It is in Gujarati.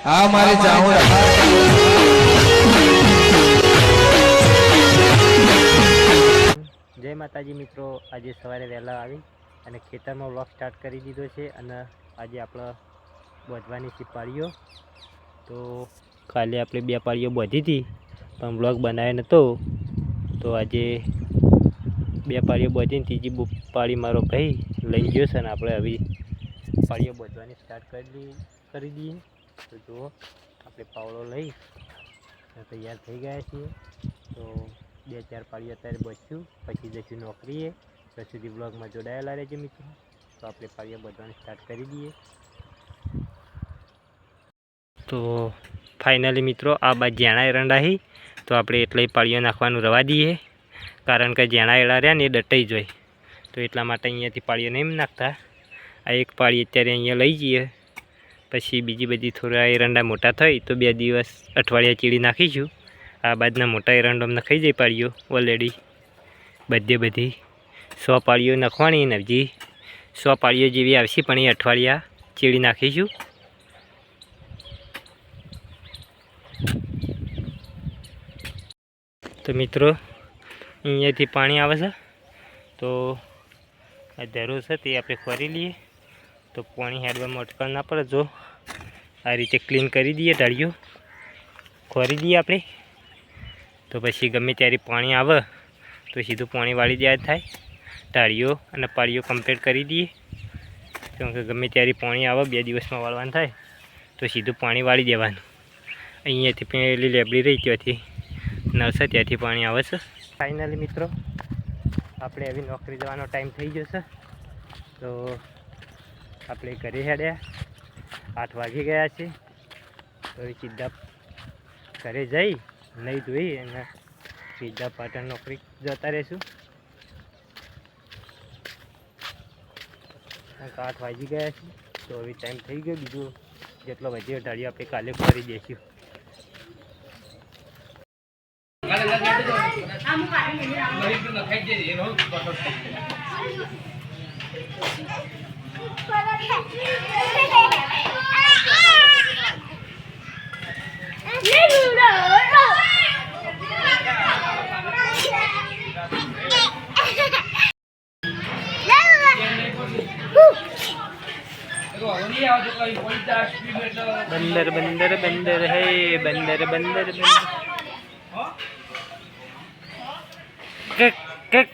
આ મારે જાઉં જય માતાજી મિત્રો, આજે સવારે વહેલા આવી અને ખેતરમાં વ્લોગ સ્ટાર્ટ કરી દીધો છે અને આજે આપણે બોધવાની છે પાળીઓ તો કાલે આપણે બે પાળીઓ બોધી હતી, પણ વ્લોગ બનાવ્યો નહોતો તો આજે બે પાળીઓ બોધીને ત્રીજી પાળી મારો કહી લઈ ગયો છે અને આપણે હવે પાળીઓ બોધવાની સ્ટાર્ટ કરી કરી દઈએ તો જુઓ, આપણે પાવડો લઈ તૈયાર થઈ ગયા છીએ. તો બે ચાર પાળી અત્યારે બચ્યું, પછી જઈશું નોકરીએ. ત્યાં સુધી બ્લોગમાં જોડાયેલા રહેજો મિત્રો. તો આપણે પાળીઓ બધવાનું સ્ટાર્ટ કરી દઈએ. તો ફાઇનલી મિત્રો, આ બાદ જેણાએ રંડાહી. તો આપણે એટલે પાળીઓ નાખવાનું રવા દઈએ. કારણ કે જ્યાણા એળા રહ્યા ને એ દટાઈ જોઈ તો એટલા માટે અહીંયાથી પાળીઓ નહીં નાખતા. આ એક પાળી અત્યારે અહીંયા લઈ જઈએ પછી બીજી બધી થોડા એરંડા મોટા થાય તો બે દિવસ અઠવાડિયા ચીડી નાખીશું. આ બાદના મોટા એરંડો અમને ખાઈ જઈ પાડીઓ ઓલરેડી બધે બધી સો પાળીઓ નાખવાની ને હજી સો પાળીઓ જેવી આવશે પણ એ અઠવાડિયા ચીડી નાખીશું. તો મિત્રો, અહીંયાથી પાણી આવે છે. તો આ ધરો છે તે આપણે ખોરી લઈએ. તો પાણી હેડવામાં અટકાવ ના પડે. જો આ રીતે ક્લીન કરી દઈએ ઢાળીઓ. ખોરી દઈએ આપણે. તો પછી ગમે ત્યારે પાણી આવે, તો સીધું પાણી વાળી દેવા થાય. ટાળીઓ અને પાળીઓ કમ્પ્લીટ કરી દઈએ. કેમ કે ગમે ત્યારે પાણી આવે, બે દિવસમાં વાળવાનું થાય, તો સીધું પાણી વાળી દેવાનું. અહીંયાથી પેલી લેબડી રહી, ત્યાંથી નળશે ત્યાંથી પાણી આવે છે. ફાઇનલી મિત્રો, આપણે હવે નોકરી જવાનો ટાઈમ થઈ ગયો છે. તો આપણે ઘરે હેડ્યા આઠ વાગી ગયા છે. તો સીધા ઘરે જઈ નહીં ધોઈ અને સીધા પાટણ નોકરી જતા રહીશું. આઠ વાગી ગયા છે. તો હવે ટાઈમ થઈ ગયો. બીજું જેટલો વધ્યો ઢાળીઓ આપણે કાલે કરી દઈશું. बंदर बंदर बंदर है बंदर बंदर बंदर कक कक